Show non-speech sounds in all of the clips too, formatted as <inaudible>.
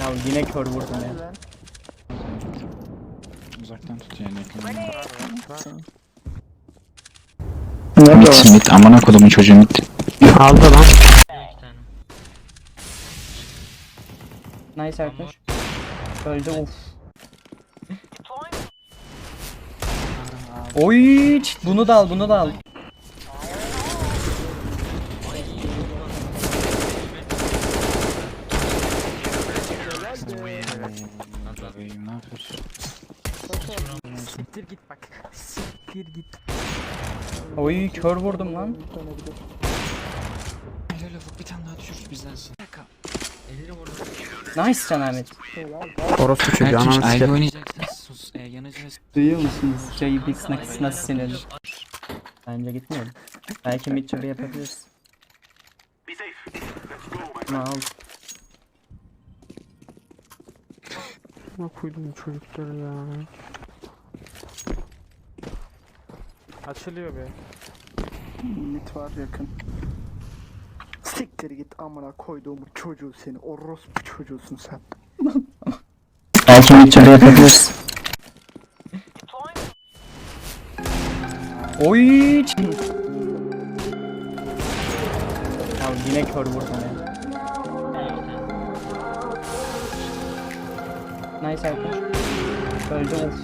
Ya yine kör vurdum ya. Uzaktan tut yani. Nerede Mit mit amına kodumun çocuğu mit. Aldı lan. İki tane. Nice arkadaş. Öldü uf. Oy çit, bunu da al bunu da al. Ne yapıyorsun? Siktir git bak. Siktir git. Oy kör vurdum lan. Helal ufuk bir tane daha düşür bizdensin. Elleri vurdu. Nice Can Ahmet. Orospu çocuğu ananı ayrı sikerim. oynayacaksınız. Sus. E, yanacağız. Duyuyor musunuz? Jay Biggs nasıl, nasıl sinirli? Bence gitmeyelim. Belki mid yapabiliriz. Bunu al. Ne koydum çocukları ya. Açılıyor be. Mit var yakın. Siktir git amına koyduğumu çocuğu seni. Orospu çocuğusun sen. <laughs> Mid trade yapabiliriz. Oy. Ya yine kör vurdum ya. Nice arkadaş. Öldü uf.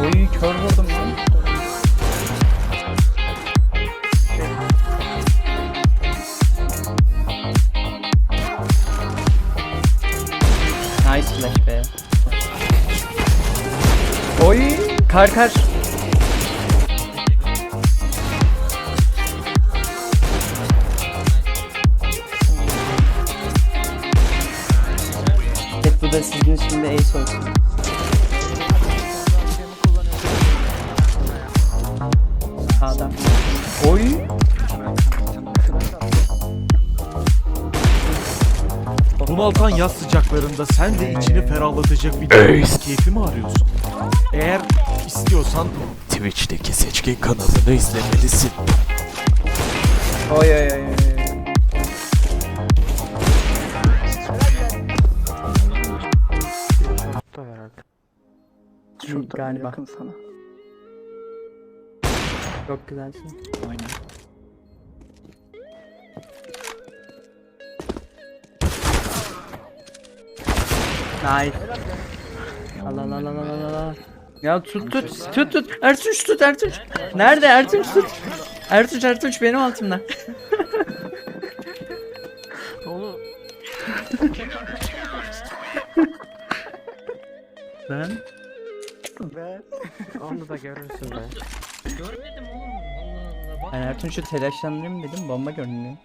Oy kör vurdum lan. Nice flash be. Oy kar kar. Evet bu da sizin için de ace olsun. Sağda. Oy. Bunaltan yaz sıcaklarında sen de içini ferahlatacak bir keyfi mi arıyorsun? Eğer istiyorsan Twitch'teki seçkin kanalını izlemelisin. Oy oy oy oy. Şurada Galiba. yakın sana. Çok güzelsin. Aynen. Nice. Allah Allah Allah Allah Allah. Ya tut tut tut tut. Ertuğrul tut Ertuğrul. Nerede Ertuğrul tut. Ertuğrul Ertuğrul benim altımda. <laughs> Oğlum. Ben Ve Onu da görürsün be. Görmedim oğlum. Allah Allah. Ben Ertuğrul şu telaşlandırayım dedim bomba görünüyor.